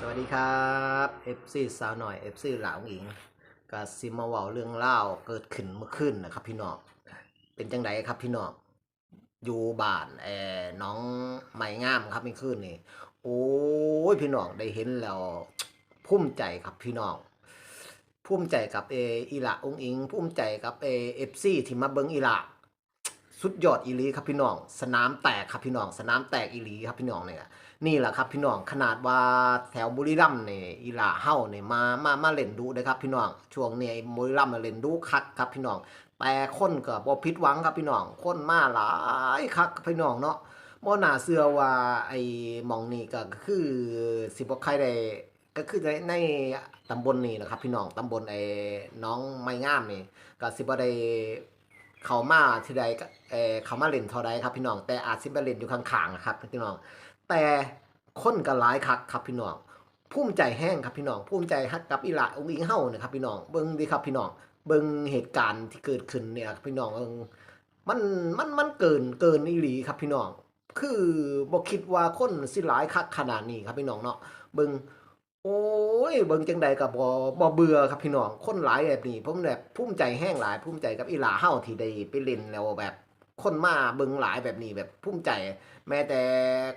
สวัสดีครับ FC สาวหน่อย FC หลาวหญิงก็ซิมาเวาเรื่องเล่าเกิดขึ้นเมื่อคืนนะครับ พี่น้องเป็นจังไดครับพี่น้องอยู่บ้านแอน้องไม้งามครับเมื่อคืนนี่โอ้ยพี่น้องได้เห็นแล้วภูมิใจครับพี่น้องภูมิใจกับเออีหละองอิงภูมิใจกับเอเอฟซีที่มาเบิงอีหละ สุดยอดอีลีครับพี่น้อง สนามแตกครับพี่น้อง สนามแตกอีลีครับพี่น้องเนี่ยนี่แหละครับพี่น้องขนาดว่าแถวบุรีรัมย์เนี่ยอีหลาเฮาเนี่ยมามามาเล่นดูนะครับพี่น้องช่วงเนี้บุรีรัมย์มาเล่นดูคักครับพี่น้องแต่คนก็บ่ผิดหวังครับพี่น้องคนมาหลายคักพี่น้องเนาะบ่น่าเชื่อว่าไอ้หมองนี่ก็คือสิบ่ใครได้ก็คือในในตำบลนี้นะครับพี่น้องตำบลไอ้น้องไม้งามนี่ก็สิบ่ได้ เขามาทีใดก็เออเขามาเล่นเท่าใดครับพี่น้อง แต่อาจสิไปเล่นอยู่ข้างๆครับพี่น้อง แต่คนก็หลายคักครับพี่น้องภูมิใจแห้งครับพี่น้องภูมิใจฮักกับอีหละองค์อิงเฮ้าเนี่ยครับพี่น้องเบิ่งดีครับพี่น้องเบิ่งเหตุการณ์ที่เกิดขึ้นเนี่ยพี่น้องมันมันมันเกินเกินอีหลีครับพี่น้อง คือบ่คิดว่าคนสิหลายคักขนาดนี้ครับพี่น้องเนาะเบิ่ง โอ้ยเบิ่งจังใดก็บ่บ่เบื่อครับพี่น้องคนหลายแบบนี้ผมแบบภูมิใจแห้งหลายภูมิใจกับอีหลาเฮาที่ได้ไปเล่นแล้วแบบคนมาเบิ่งหลายแบบนี้แบบภูมิใจ แม้แต่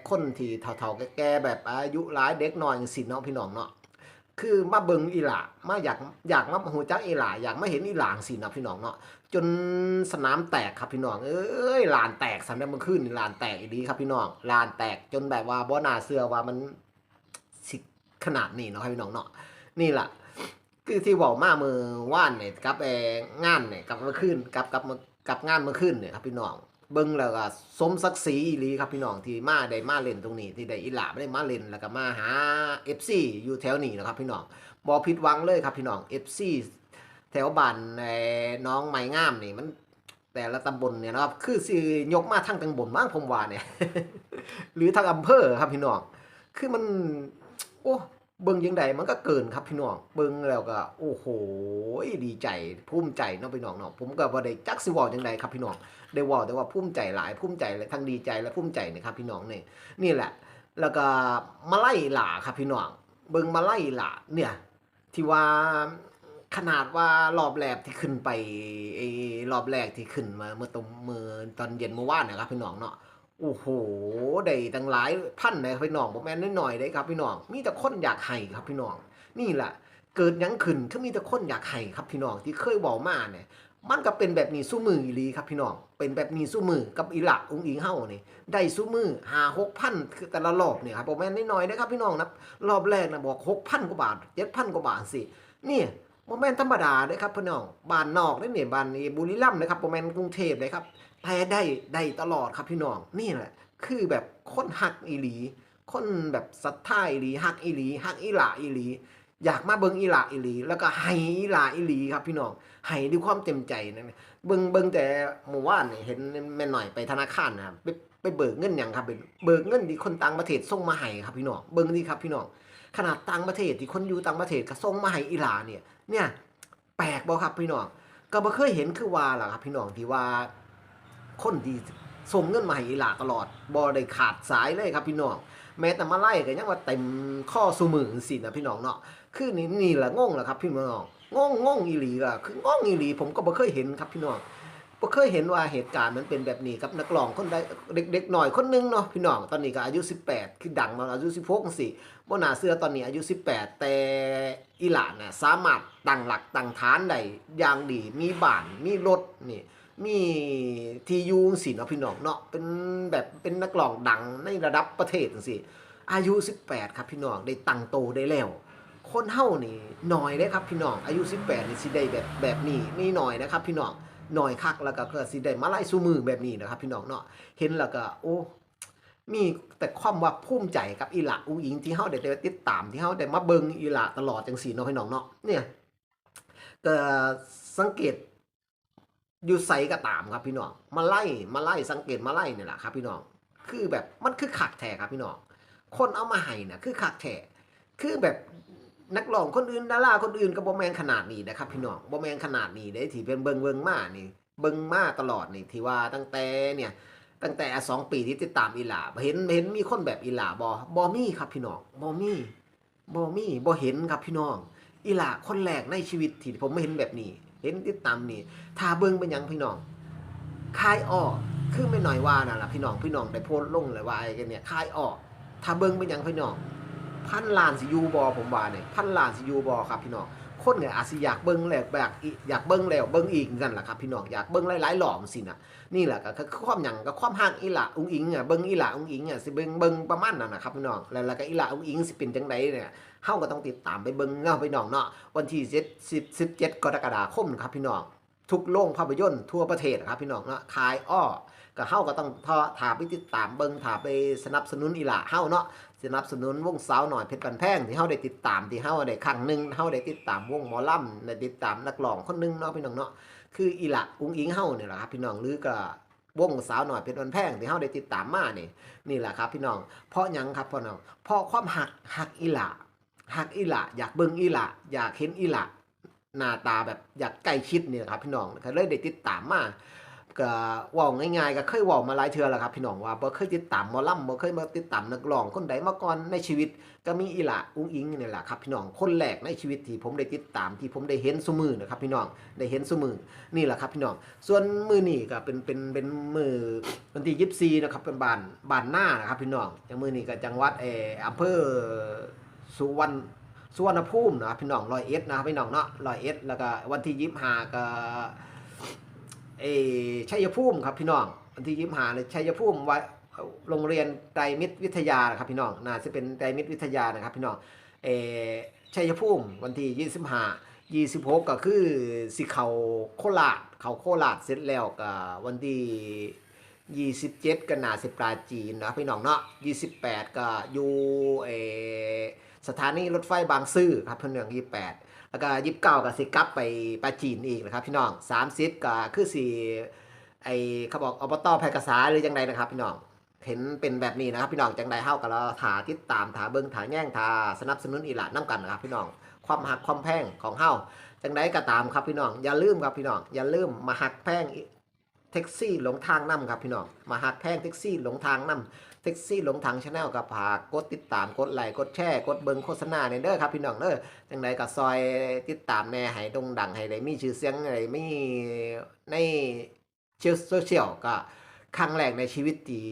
คนที่เฒ่าๆแก่ๆแบบอายุหลายเด็กน้อยจังซี่เนาะพี่น้องเนาะคือมาเบิ่งอีหลามาอยากอยากมาฮู้จักอีหลาอยากมาเห็นอีหลางซี่เนาะพี่น้องเนาะจนสนามแตกครับพี่น้องเอ้ยลานแตกสำหรับเมื่อคืนลานแตกอีหลีครับพี่น้องลานแตกจนแบบว่าบ่น่าเชื่อว่ามัน ขนาดนี้เนาะครับพี่น้องเนาะนี่แหละคือที่เว้ามามือว่านเนี่ยกับเอ่งานเนี่ยกับเมื่อคืนกับกับกับงานเมื่อคืนเนี่ยครับพี่น้องเบิ่งแล้วก็สมศักดิ์ศรีอีหลีครับพี่น้องที่มาได้มาเล่นตรงนี้ ที่ได้อีหลาได้มาเล่นแล้วก็มาหา FC อยู่แถวนี้นะครับพี่น้องบ่ผิดหวังเลยครับพี่น้อง FC แถวบ้านน้องไม้งามนี่มันแต่ละตำบลเนี่ยนะครับคือสิยกมาทั้งตำบลมั้งผมว่าเนี่ยหรือทั้งอำเภอครับพี่น้องคือมัน โอ้เบิ่งยังไงมันก็เกินครับพี่น้องเบิ่งแล้วก็ โอ้โหดีใจภูมิใจเนาะพี่น้องเนาะผมก็บ่ได้จักสิว้าจังไดครับพี่น้องได้ว้าแต่ว่าภูมิใจหลายภูมิใจทั้งดีใจและภูมิใจนะครับพี่น้องนี่นี่แหละ แล้วก็มาไล่หล่าครับพี่น้องเบิ่งมาไล่หล่าเนี่ยที่ว่าขนาดว่ารอบแรกที่ขึ้นไปไอ้รอบแรกที่ขึ้นมาเมื่อตรงมือตอนเย็นเมื่อวานนะครับพี่น้องเนาะ โอ้โหได้ตั้งหลายพันเลยครับพี่น้องผมแม่นน้อยๆได้ครับพี่น้อง มีแต่คนอยากให้ครับพี่น้อง นี่แหละเกิดยังขึ้นคือมีแต่คนอยากให้ครับพี่น้องที่เคยบอกมาเนี่ยมันก็เป็นแบบนี้สู้มืออีลีครับพี่น้อง เป็นแบบนี้สู้มือกับอีหละองค์อิงเฮ้านี่ได้สู้มือหาหกพันคือแต่ละรอบเนี่ยครับผมแม่นน้อยๆนะครับพี่น้องนะรอบแรกนะบอกหกพันกว่าบาทเจ็ดพันกว่าบาทสิเนี่ย โมแมนธรรมดาเลยครับพี่น้องบ้านนอกได้เนี่ยบ้านนี้บุรีรัมย์นะครับโมแมนกรุงเทพเลยครับแต่ได้ได้ตลอดครับพี่น้องนี่แหละคือแบบคนหักอีหลี คนแบบศรัทธาอีหลีหักอีหลีหักอีหลาอีหลี อยากมาเบิงอีหลาอีหลี แล้วก็ให้อีหลาอีหลีครับพี่น้องให้ด้วยความเต็มใจนะเบิงเบิงแต่หมู่ว่านเนี่ยเห็นแม่หน่อยไปธนาคารนะครับไปไปเบิกเงินอย่างครับเบิกเงินที่คนต่างประเทศส่งมาให้ครับพี่น้องเบิงดีครับพี่น้อง ขนาดต่างประเทศที่คนอยู่ต่างประเทศก็ส่งมาให้อีหลาเนี่ยเนี่ยแปลกบ่ครับพี่น้องก็บ่เคยเห็นคือว่าล่ะครับพี่น้องที่ว่าคนที่ส่งเงินมาให้อีหลาตลอดบ่ได้ขาดสายเลยครับพี่น้องแม้แต่มาไล่ก็ยังว่าเต็มข้อสุมือสินะพี่น้องเนาะคือนี่นี่แหละงงแหละครับพี่น้องงงงงอีหลีก็คืองงอีหลีผมก็บ่เคยเห็นครับพี่น้อง บ่เคยเห็นว่าเหตุการณ์มันเป็นแบบนี้กับนักร้องคนใดเด็กๆหน่อยคนหนึงเนาะพี่น้องตอนนี้ก็อายุ 18 คือดังมาอายุ 16จังซี่บ่น่าเชื่อตอนนี้อายุ 18 แต่อีหลานน่ะสามารถตั้งหลักตั้งฐานได้อย่างดีมีบ้านมีรถนี่มีที่อยู่จังซี่เนาะพี่น้องเนาะเป็นแบบเป็นนักร้องดังในระดับประเทศจังซี่อายุ 18 ครับพี่น้องได้ตั้งโตได้แล้วคนเฮานี่น้อยเด้ครับพี่น้องอายุ 18นี่สิได้แบบแบบนี้นี่น้อยนะครับพี่น้อง น้อยคักแล้วก็ก็สิได้มาไล่สู้มือแบบนี้นะครับ พี่น้องเนาะเห็นแล้วก็โอ้มีแต่ความว่าภูมิใจกับอีหละอูหญิงที่เฮาได้ได้ติดตามที่เฮาได้มาเบิงอีหละตลอดจังซี่เนาะพี่น้องเนาะเนี่ยก็สังเกตอยู่ไสก็ตามครับพี่น้องมาไล่มาไล่สังเกตมาไล่เนี่ยแหละครับ พี่น้องคือแบบมันคือคักแท้ครับพี่น้องคนเอามาให้น่ะคือคักแท้คือแบบ นักร้องคนอื่นดาราคนอื่นก็บ่แมนขนาดนี้นะครับ พี่น้องบ่แมนขนาดนี้เด้ที่เป็นเบิงเบิงมานี่ เบิงมาตลอดนี่ที่ว่าตั้งแต่เนี่ยตั้งแต่สองปีที่ติดตามอีหลาเห็นเห็นมีคนแบบอีหลาบอบอมี่ครับพี่น้องบอมี่บ่มีบ่เห็นครับพี่น้องอีหล่าคนแรกในชีวิตที่ผมไม่เห็นแบบนี้ เห็นติดตามนี่ถ้าเบิงเป็นยังพี่น้องคายออกคือไม่หน่อยว่านั่นล่ะพี่น้องพี่น้องได้โพสต์ลงเลยว่าไอ้กันเนี่ยคายออกถ้าเบิงเป็นยังพี่น้อง พันล้านสิยูบ่ผมว่าเนี่ยพันล้านสิยูบ่ครับพี่น้องคนเนี่ยอาจสิอยากเบิ่งแล้วแบบอยากเบิ่งแล้วเบิ่งอีกนั่นแหละครับพี่น้องอยากเบิ่งหลายๆหลอมสินะนี่แหละก็คือความหยังก็ความห่างอีหล่าอุ้งอิงอะเบิ่งอีหล่าอุ้งอิงอะสิเบิ่งเบิ่งประมาณนั้นนะครับพี่น้องแล้วก็อีหล่าอุ้งอิงสิเป็นจังไดเนี่ยเฮาก็ต้องติดตามไปเบิ่งเงาไปน้องเนาะวันที่10 10 17กรกฎาคมครับพี่น้อง ทุกโรงภาพยนตร์ทั่วประเทศนะครับพี่น้องเนาะขายอ้อก็เฮาก็ต้องทอถาไปติดตามเบิงถาไปสนับสนุนอีหล่าเฮาเนาะสนับสนุนวงสาวหน่อยเพชรกันแพงที่เฮาได้ติดตามที่เฮาได้ครั้งหนึ่งเฮาได้ติดตามวงหมอลำได้ติดตามนักร้องคนหนึงเนาะพี่น้องเนาะคืออีหล่าอุ้งอิงเฮาเนี่ยแหละครับพี่น้องหรือก็วงสาวหน่อยเพชรกันแพงที่เฮาได้ติดตามมานี่นี่แหละครับพี่น้องเพราะยังครับพ่อน้องเพราะความหักหักอีหล่าหักอีหละอยากเบิ่งอีหละอยากเห็นอีหละ หน้าตาแบบอยากใกล้ชิดเนี่ยครับพี่น้องเลยได้ติดตามมาก็ว้าง่ายๆก็เคยว้ามาหลายเทื่อแล้วครับพี่น้องว่าบ่เคยติดตามมอลำบ่เคยมาติดตามนักร้องคนใดมาก่อนในชีวิต ก็มีอีหละอุ้งอิงนี่แหละครับพี่น้องคนแรกในชีวิตที่ผมได้ติดตามที่ผมได้เห็นซุมือนะครับพี่น้องได้เห็นซุมือนี่แหละครับพี่น้อง ส่วนมือนี่ก็เป็นเป็นเป็นมือวันที่24นะครับเป็นบานบานหน้านะครับพี่น้องอย่างมือนี่ก็จังหวัดเอออำเภอสุวรรณ สุวรรณภูมินะพี่น้องร้อยเอ็ดนะพี่น้องเนาะร้อยเอ็ดแล้วก็วันที่ยิบหาก็เอชัยภูมิครับพี่น้องวันที่ยิบหาเลยชัยภูมิวัดโรงเรียนไตรมิตรวิทยาครับพี่น้องน่าจะเป็นไตรมิตรวิทยานะครับพี่น้องเอชัยภูมิวันที่ยี่สิบห้ายี่สิบหกก็คือสิเขาโคราชเขาโคราชเสร็จแล้วก็วันที่ยี่สิบเจ็ดก็น่าสิปลาจีนนะพี่น้องเนาะยี่สิบแปดก็อยู่เอ สถานีรถไฟบางซื่อครับเพื่อนเนืองยี่แปดแล้วก็ยี่สิบเก้าก็สิกับไปปาจีนอีกนะครับพี่น้องสามสิบก็คือสี่ไอเขาบอกอบตแพรกษาหรือยังไงนะครับพี่น้องเห็นเป็นแบบนี้นะครับพี่น้องจังใดเฮากับเราถาติดตามถาเบิ่งถาแย่งถาสนับสนุนอีหลานน้กันนะครับพี่น้องความหักความแพงของเฮาจังใดก็ตามครับพี่น้องอย่าลืมครับพี่น้องอย่าลืมมาหักแพงแท็กซี่หลงทางนํครับพี่น้องมาหักแพงแท็กซี่หลงทางนํ แท็กซี่หลงทางชาแนลกับผากกดติดตามกดไลค์กดแชร์กดเบิงโฆษณาเนี่ยเด้อครับพี่น้องเด้อจังใดก็ซอยติดตามแน่ให้ดงดังให้ได้มีชื่อเสียงอะไรมีในเชื่อโซเชียลก็ครั้งแรกในชีวิตที่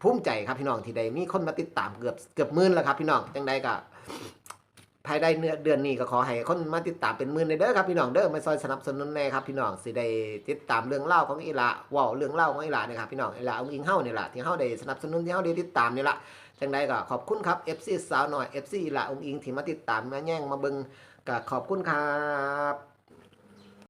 ภูมิใจครับพี่น้องที่ได้มีคนมาติดตามเกือบเกือบหมื่นแล้วครับพี่น้องจังใดก็ ภายในเนื้อเดือนนี้ก็ขอให้คนมาติดตามเป็นมื่นเลยเด้อครับพี่น้องเด้อมาซอยสนับสนุนแน่ครับพี่น้องสิได้ติดตามเรื่องเล่าของอีหละว้าเรื่องเล่าของอีหละนี่ครับพี่น้องอีหละอาอิงเฮาเนี่ยละที่เฮาได้สนับสนุนที่เฮาได้ติดตามเนี่ยละจังใดก็ขอบคุณครับเอฟซีสาวหน่อยเอฟซีอีหละองอิงที่มาติดตามมาแย่งมาเบิงก็ขอบคุณครับ